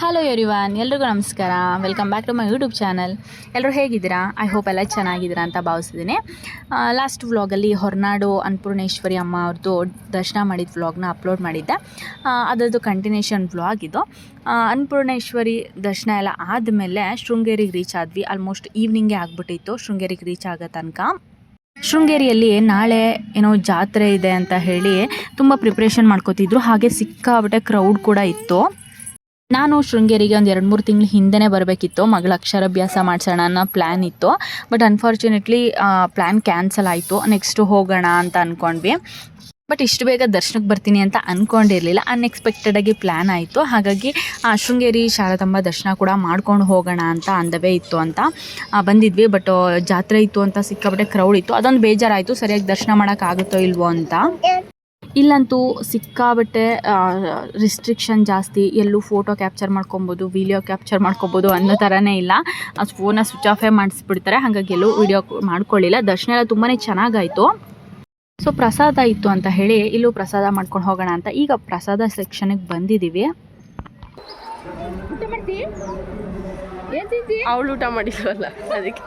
Hello everyone ಎಲ್ರಿಗೂ ನಮಸ್ಕಾರ. Welcome back to my YouTube channel ಎಲ್ಲರೂ ಹೇಗಿದ್ದೀರಾ? ಐ ಹೋಪ್ ಎಲ್ಲ ಚೆನ್ನಾಗಿದ್ದೀರಾ ಅಂತ ಭಾವಿಸಿದ್ದೀನಿ ಲಾಸ್ಟ್ ವ್ಲಾಗಲ್ಲಿ ಹೊರನಾಡು ಅನ್ನಪೂರ್ಣೇಶ್ವರಿ ಅಮ್ಮ ಅವ್ರದ್ದು ದರ್ಶನ ಮಾಡಿದ ವ್ಲಾಗ್ನ ಅಪ್ಲೋಡ್ ಮಾಡಿದ್ದೆ. ಅದರದ್ದು ಕಂಟಿನ್ಯೂಷನ್ ವ್ಲಾಗ್ ಇದು. ಅನ್ನಪೂರ್ಣೇಶ್ವರಿ ದರ್ಶನ ಎಲ್ಲ ಆದಮೇಲೆ ಶೃಂಗೇರಿಗೆ ರೀಚ್ ಆದ್ವಿ. ಆಲ್ಮೋಸ್ಟ್ ಈವ್ನಿಂಗೇ ಆಗಿಬಿಟ್ಟಿತ್ತು. ಶೃಂಗೇರಿಗೆ ರೀಚ್ ಆಗೋ ತನಕ. ಶೃಂಗೇರಿಯಲ್ಲಿ ನಾಳೆ ಏನೋ ಜಾತ್ರೆ ಇದೆ ಅಂತ ಹೇಳಿ ತುಂಬ ಪ್ರಿಪ್ರೇಷನ್ ಮಾಡ್ಕೋತಿದ್ರು. ಹಾಗೆ ಸಿಕ್ಕಾಬಿಟ್ಟೆ ಕ್ರೌಡ್ ಕೂಡ ಇತ್ತು. ನಾನು ಶೃಂಗೇರಿಗೆ ಒಂದು ಎರಡು ಮೂರು ತಿಂಗಳು ಹಿಂದೆನೇ ಬರಬೇಕಿತ್ತು. ಮಗಳ ಅಕ್ಷರಾಭ್ಯಾಸ ಮಾಡಿಸೋಣ ಅನ್ನೋ ಪ್ಲ್ಯಾನ್ ಇತ್ತು. ಬಟ್ ಅನ್ಫಾರ್ಚುನೇಟ್ಲಿ ಪ್ಲ್ಯಾನ್ ಕ್ಯಾನ್ಸಲ್ ಆಯಿತು. ನೆಕ್ಸ್ಟು ಹೋಗೋಣ ಅಂತ ಅಂದ್ಕೊಂಡ್ವಿ ಬಟ್ ಇಷ್ಟು ಬೇಗ ದರ್ಶನಕ್ಕೆ ಬರ್ತೀನಿ ಅಂತ ಅಂದ್ಕೊಂಡಿರಲಿಲ್ಲ ಅನ್ಎಕ್ಸ್ಪೆಕ್ಟೆಡಾಗಿ ಪ್ಲ್ಯಾನ್ ಆಯಿತು. ಹಾಗಾಗಿ ಶೃಂಗೇರಿ ಶಾರದಮ್ಮ ದರ್ಶನ ಕೂಡ ಮಾಡ್ಕೊಂಡು ಹೋಗೋಣ ಅಂತ ಅಂದವೇ ಇತ್ತು ಅಂತ ಬಂದಿದ್ವಿ. ಬಟ್ ಜಾತ್ರೆ ಇತ್ತು ಅಂತ ಸಿಕ್ಕಾಪಟ್ಟೆ ಕ್ರೌಡ್ ಇತ್ತು. ಅದೊಂದು ಬೇಜಾರಾಯಿತು. ಸರಿಯಾಗಿ ದರ್ಶನ ಮಾಡೋಕ್ಕಾಗುತ್ತೋ ಇಲ್ವೋ ಅಂತ. ಇಲ್ಲಂತೂ ಸಿಕ್ಕಾಬಟ್ಟೆ ರಿಸ್ಟ್ರಿಕ್ಷನ್ ಜಾಸ್ತಿ ಎಲ್ಲೂ ಫೋಟೋ ಕ್ಯಾಪ್ಚರ್ ಮಾಡ್ಕೊಬೋದು ವೀಡಿಯೋ ಕ್ಯಾಪ್ಚರ್ ಮಾಡ್ಕೊಬೋದು ಅನ್ನೋ ಥರನೇ ಇಲ್ಲ. ಆ ಫೋನ ಸ್ವಿಚ್ ಆಫೇ ಮಾಡಿಸ್ಬಿಡ್ತಾರೆ ಹಾಗಾಗಿ ಎಲ್ಲೂ ವೀಡಿಯೋ ಮಾಡ್ಕೊಳ್ಳಿಲ್ಲ. ದರ್ಶನ ಎಲ್ಲ ತುಂಬಾ ಚೆನ್ನಾಗಾಯಿತು. ಸೊ ಪ್ರಸಾದ ಇತ್ತು ಅಂತ ಹೇಳಿ ಇಲ್ಲೂ ಪ್ರಸಾದ ಮಾಡ್ಕೊಂಡು ಹೋಗೋಣ ಅಂತ ಈಗ ಪ್ರಸಾದ ಸೆಕ್ಷನ್ಗೆ ಬಂದಿದ್ದೀವಿ ಅವಳು ಊಟ ಮಾಡಿಲ್ವಲ್ಲ ಅದಕ್ಕೆ.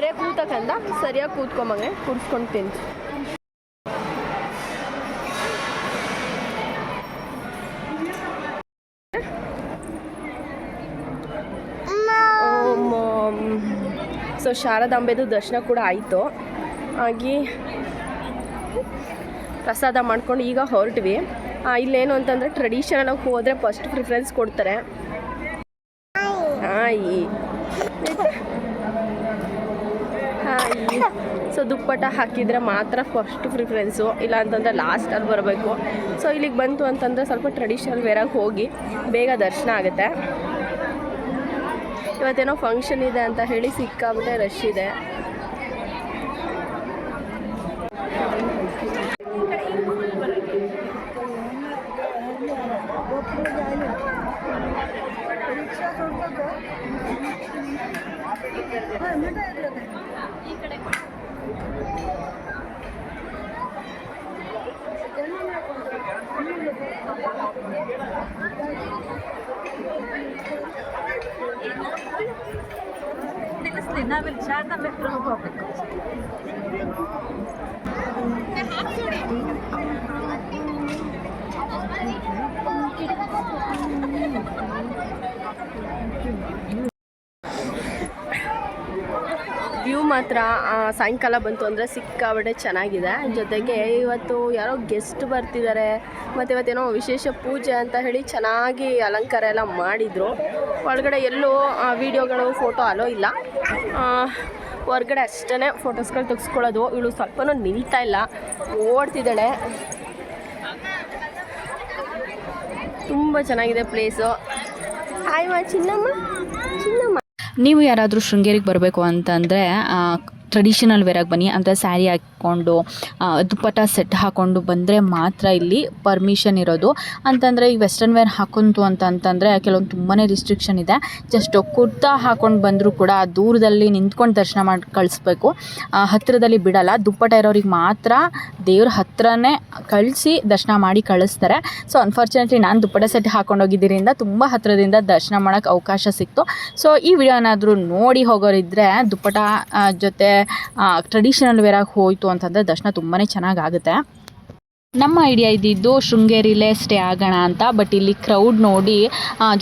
ಸರಿಯಾಗಿ ಕೂತಕ್ಕಂದ ಸರಿಯಾಗಿ ಕೂತ್ಕೊಂಬಂಗೆ ಕೂರಿಸ್ಕೊಂಡು ತಿನ್ಸು ಸೊ ಶಾರದಾಂಬೆದು ದರ್ಶನ ಕೂಡ ಆಯಿತು. ಆಗಿ ಪ್ರಸಾದ ಮಾಡ್ಕೊಂಡು ಈಗ ಹೊರಟ್ವಿ. ಇಲ್ಲೇನು ಅಂತಂದರೆ ಟ್ರೆಡಿಷನಲ್ ಹೋದರೆ ಫಸ್ಟ್ ಪ್ರಿಫರೆನ್ಸ್ ಕೊಡ್ತಾರೆ. ಹಾಂ ಸೊ ದುಪ್ಪಟ ಹಾಕಿದರೆ ಮಾತ್ರ ಫಸ್ಟ್ ಪ್ರಿಫರೆನ್ಸು ಇಲ್ಲ ಅಂತಂದರೆ ಲಾಸ್ಟಲ್ಲಿ ಬರಬೇಕು. ಸೊ ಇಲ್ಲಿಗೆ ಬಂತು ಅಂತಂದರೆ ಸ್ವಲ್ಪ ಟ್ರೆಡಿಷನಲ್ ವೇರಾಗಿ ಹೋಗಿ ಬೇಗ ದರ್ಶನ ಆಗುತ್ತೆ. ಇವತ್ತೇನೋ ಫಂಕ್ಷನ್ ಇದೆ ಅಂತ ಹೇಳಿ ಸಿಕ್ಕಾಬಿಟ್ಟೆ ರಶ್ ಇದೆ. tienes que tener una ಮಾತ್ರ ಸಾಯಂಕಾಲ ಬಂತು ಅಂದರೆ ಸಿಕ್ಕಾಬಟ್ಟೆ ಚೆನ್ನಾಗಿದೆ. ಜೊತೆಗೆ ಇವತ್ತು ಯಾರೋ ಗೆಸ್ಟ್ ಬರ್ತಿದ್ದಾರೆ ಮತ್ತು ಇವತ್ತೇನೋ ವಿಶೇಷ ಪೂಜೆ ಅಂತ ಹೇಳಿ ಚೆನ್ನಾಗಿ ಅಲಂಕಾರ ಎಲ್ಲ ಮಾಡಿದರು. ಒಳಗಡೆ ಎಲ್ಲೂ ವೀಡಿಯೋಗಳು ಫೋಟೋ ಅಲೋ ಇಲ್ಲ. ಹೊರ್ಗಡೆ ಅಷ್ಟೇ ಫೋಟೋಸ್ಗಳು ತೆಗೆಸ್ಕೊಳ್ಳೋದು. ಇವಳು ಸ್ವಲ್ಪನೂ ನಿಲ್ತಾ ಇಲ್ಲ. ಓಡ್ತಿದ್ದಾಳೆ. ತುಂಬ ಚೆನ್ನಾಗಿದೆ ಪ್ಲೇಸು ಹಾಯ್ ಮಾ, ಚಿನ್ನಮ್ಮ. ಚಿನ್ನಮ್ಮ. ನೀವು ಯಾರಾದರೂ ಶೃಂಗೇರಿಗೆ ಬರಬೇಕು ಅಂತಂದರೆ ಟ್ರೆಡಿಷನಲ್ ವೇರಾಗಿ ಬನ್ನಿ. ಅಂದರೆ ಸ್ಯಾರಿ ಹಾಕ್ಕೊಂಡು ದುಪ್ಪಟ್ಟ ಸೆಟ್ ಹಾಕ್ಕೊಂಡು ಬಂದರೆ ಮಾತ್ರ ಇಲ್ಲಿ ಪರ್ಮಿಷನ್ ಇರೋದು. ಅಂತಂದರೆ ಈ ವೆಸ್ಟರ್ನ್ ವೇರ್ ಹಾಕೊಂತು ಅಂತ ಅಂತಂದರೆ ಕೆಲವೊಂದು ತುಂಬಾ ರಿಸ್ಟ್ರಿಕ್ಷನ್ ಇದೆ. ಜಸ್ಟ್ ಕುರ್ತಾ ಹಾಕೊಂಡು ಬಂದರೂ ಕೂಡ ದೂರದಲ್ಲಿ ನಿಂತ್ಕೊಂಡು ದರ್ಶನ ಮಾಡಿ, ಕಳಿಸ್ಬೇಕು. ಹತ್ತಿರದಲ್ಲಿ ಬಿಡಲ್ಲ. ದುಪ್ಪಟ್ಟ ಇರೋರಿಗೆ ಮಾತ್ರ ದೇವ್ರ ಹತ್ರನೇ ಕಳಿಸಿ ದರ್ಶನ ಮಾಡಿ ಕಳಿಸ್ತಾರೆ. ಸೊ ಅನ್ಫಾರ್ಚುನೇಟ್ಲಿ ನಾನು ದುಪ್ಪಟ ಸೆಟ್ ಹಾಕೊಂಡೋಗಿದ್ದರಿಂದ ತುಂಬ ಹತ್ತಿರದಿಂದ ದರ್ಶನ ಮಾಡೋಕ್ಕೆ ಅವಕಾಶ ಸಿಕ್ತು. ಸೊ ಈ ವಿಡಿಯೋ ಏನಾದರೂ ನೋಡಿ ಹೋಗೋರಿದ್ದರೆ ದುಪ್ಪಟ ಜೊತೆ ಟ್ರೆಡಿಷನಲ್ ವೇರಾಗಿ ಹೋಯಿತು ಅಂತಂದರೆ ದರ್ಶನ ತುಂಬಾ ಚೆನ್ನಾಗಾಗುತ್ತೆ ನಮ್ಮ ಐಡಿಯಾ ಇದ್ದಿದ್ದು ಶೃಂಗೇರಿಲೇ ಸ್ಟೇ ಆಗೋಣ ಅಂತ ಬಟ್ ಇಲ್ಲಿ ಕ್ರೌಡ್ ನೋಡಿ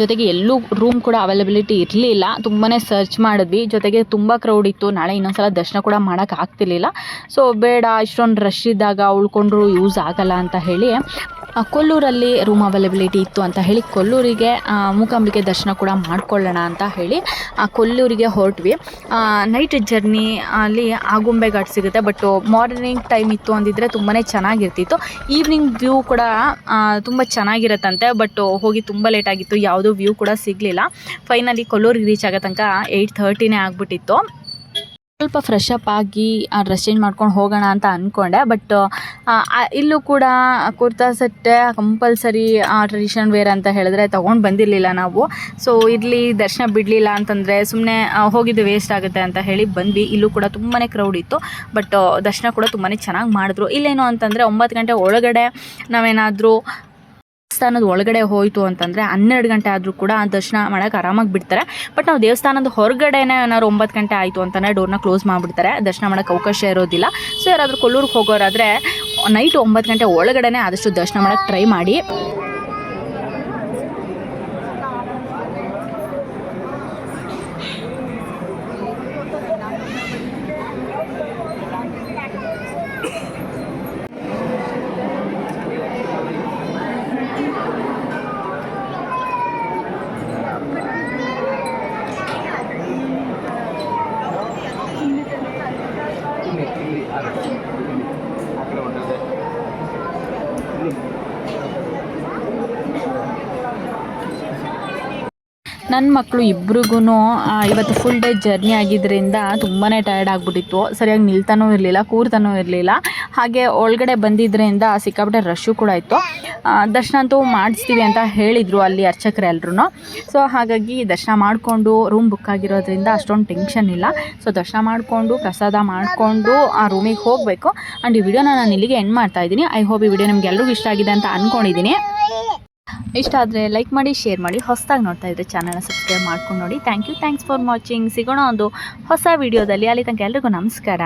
ಜೊತೆಗೆ ಎಲ್ಲೂ ರೂಮ್ ಕೂಡ ಅವೈಲಬಿಲಿಟಿ ಇರಲಿಲ್ಲ. ತುಂಬಾ ಸರ್ಚ್ ಮಾಡಿದ್ವಿ. ಜೊತೆಗೆ ತುಂಬ ಕ್ರೌಡ್ ಇತ್ತು. ನಾಳೆ ಇನ್ನೊಂದ್ಸಲ ದರ್ಶನ ಕೂಡ ಮಾಡೋಕ್ಕೆ ಆಗ್ತಿರ್ಲಿಲ್ಲ. ಸೊ ಬೇಡ, ಇಷ್ಟೊಂದು ರಶ್ ಇದ್ದಾಗ ಉಳ್ಕೊಂಡ್ರು ಯೂಸ್ ಆಗಲ್ಲ ಅಂತ ಹೇಳಿ ಕೊಲ್ಲೂರಲ್ಲಿ ರೂಮ್ ಅವೈಲಬಿಲಿಟಿ ಇತ್ತು ಅಂತ ಹೇಳಿ ಕೊಲ್ಲೂರಿಗೆ ಮೂಕಾಂಬಿಕೆ ದರ್ಶನ ಕೂಡ ಮಾಡ್ಕೊಳ್ಳೋಣ ಅಂತ ಹೇಳಿ ಕೊಲ್ಲೂರಿಗೆ ಹೊರಟ್ವಿ. ನೈಟ್ ಜರ್ನಿ ಅಲ್ಲಿ ಆಗುಂಬೆ ಘಾಟ್ ಸಿಗುತ್ತೆ ಬಟ್ ಮಾರ್ನಿಂಗ್ ಟೈಮ್ ಇತ್ತು ಅಂದಿದ್ರೆ ತುಂಬಾ ಚೆನ್ನಾಗಿರ್ತಿತ್ತು. ಈವ್ನಿಂಗ್ ವ್ಯೂ ಕೂಡ ತುಂಬ ಚೆನ್ನಾಗಿರತ್ತಂತೆ ಬಟ್ ಹೋಗಿ ತುಂಬ ಲೇಟ್ ಆಗಿತ್ತು, ಯಾವುದೂ ವ್ಯೂ ಕೂಡ ಸಿಗಲಿಲ್ಲ. ಫೈನಲಿ ಕೊಲ್ಲೂರಿಗೆ ರೀಚ್ ಆಗೋ ತನಕ ಏಯ್ಟ್ ಥರ್ಟಿನೇ ಆಗಿಬಿಟ್ಟಿತ್ತು. ಸ್ವಲ್ಪ ಫ್ರೆಶ್ ಅಪ್ ಆಗಿ ಆ ಡ್ರೆಸ್ ಚೇಂಜ್ ಮಾಡ್ಕೊಂಡು ಹೋಗೋಣ ಅಂತ ಅಂದ್ಕೊಂಡೆ ಬಟ್ ಇಲ್ಲೂ ಕೂಡ ಕುರ್ತಾ ಸೆಟ್ಟೆ ಕಂಪಲ್ಸರಿ ಟ್ರೆಡಿಷನಲ್ ವೇರ್ ಅಂತ ಹೇಳಿದ್ರೆ ತೊಗೊಂಡು ಬಂದಿರಲಿಲ್ಲ ನಾವು. ಸೊ ಇಲ್ಲಿ ದರ್ಶನ ಬಿಡಲಿಲ್ಲ ಅಂತಂದರೆ ಸುಮ್ಮನೆ ಹೋಗಿದ್ದು ವೇಸ್ಟ್ ಆಗುತ್ತೆ ಅಂತ ಹೇಳಿ ಬಂದ್ವಿ. ಇಲ್ಲೂ ಕೂಡ ತುಂಬಾ ಕ್ರೌಡ್ ಇತ್ತು. ಬಟ್ ದರ್ಶನ ಕೂಡ ತುಂಬಾ ಚೆನ್ನಾಗಿ ಮಾಡಿದ್ರು. ಇಲ್ಲೇನು ಅಂತಂದರೆ ಒಂಬತ್ತು ಗಂಟೆ ಒಳಗಡೆ ನಾವೇನಾದರೂ ದೇವಸ್ಥಾನದ ಒಳಗಡೆ ಹೋಯಿತು ಅಂತಂದರೆ ಹನ್ನೆರಡು ಗಂಟೆ ಆದರೂ ಕೂಡ ಆ ದರ್ಶನ ಮಾಡೋಕೆ ಆರಾಮಾಗಿ ಬಿಡ್ತಾರೆ. ಬಟ್ ನಾವು ದೇವಸ್ಥಾನದ ಹೊರಗಡೆನೇ ಏನಾದ್ರು ಒಂಬತ್ತು ಗಂಟೆ ಆಯಿತು ಅಂತಲೇ ಡೋರ್ನ ಕ್ಲೋಸ್ ಮಾಡಿಬಿಡ್ತಾರೆ. ದರ್ಶನ ಮಾಡೋಕ್ಕೆ ಅವಕಾಶ ಇರೋದಿಲ್ಲ. ಸೊ ಯಾರಾದರೂ ಕೊಲ್ಲೂರಿಗೆ ಹೋಗೋರಾದರೆ ನೈಟ್ ಒಂಬತ್ತು ಗಂಟೆ ಒಳಗಡೆನೇ ಆದಷ್ಟು ದರ್ಶನ ಮಾಡೋಕ್ಕೆ ಟ್ರೈ ಮಾಡಿ. ನನ್ನ ಮಕ್ಕಳು ಇಬ್ರಿಗೂ ಇವತ್ತು ಫುಲ್ ಡೇ ಜರ್ನಿ ಆಗಿದ್ದರಿಂದ ತುಂಬಾ ಟಯರ್ಡ್ ಆಗಿಬಿಟ್ಟಿತ್ತು. ಸರಿಯಾಗಿ ನಿಲ್ತಾನೂ ಇರಲಿಲ್ಲ, ಕೂರ್ತಾನೂ ಇರಲಿಲ್ಲ. ಹಾಗೆ ಒಳಗಡೆ ಬಂದಿದ್ದರಿಂದ ಸಿಕ್ಕಾಪಟ್ಟೆ ರಶ್ಶು ಕೂಡ ಇತ್ತು. ದರ್ಶನ ಅಂತೂ ಮಾಡಿಸ್ತೀವಿ ಅಂತ ಹೇಳಿದರು ಅಲ್ಲಿ ಅರ್ಚಕರೆಲ್ಲರೂ ಸೊ ಹಾಗಾಗಿ ದರ್ಶನ ಮಾಡಿಕೊಂಡು ರೂಮ್ ಬುಕ್ ಆಗಿರೋದ್ರಿಂದ ಅಷ್ಟೊಂದು ಟೆನ್ಷನ್ ಇಲ್ಲ. ಸೊ ದರ್ಶನ ಮಾಡಿಕೊಂಡು, ಪ್ರಸಾದ ಮಾಡಿಕೊಂಡು, ಆ ರೂಮಿಗೆ ಹೋಗಬೇಕು. ಆ್ಯಂಡ್ ಈ ವಿಡಿಯೋನ ನಾನು ಇಲ್ಲಿಗೆ ಎಂಡ್ ಮಾಡ್ತಾ ಇದ್ದೀನಿ. ಐ ಹೋಪ್ ಈ ವಿಡಿಯೋ ನಿಮ್ಗೆ ಎಲ್ರಿಗೂ ಇಷ್ಟ ಆಗಿದೆ ಅಂತ ಅಂದ್ಕೊಂಡಿದ್ದೀನಿ ಇಷ್ಟ ಆದರೆ ಲೈಕ್ ಮಾಡಿ ಶೇರ್ ಮಾಡಿ, ಹೊಸದಾಗಿ ನೋಡ್ತಾ ಇದ್ದರೆ ಚಾನಲ್ನ ಸಬ್ಸ್ಕ್ರೈಬ್ ಮಾಡ್ಕೊಂಡು ನೋಡಿ. Thank you thanks for watching ಸಿಗೋಣ ಒಂದು ಹೊಸ ವೀಡಿಯೋದಲ್ಲಿ ಅಲ್ಲಿ ತನಕ ಎಲ್ರಿಗೂ ನಮಸ್ಕಾರ.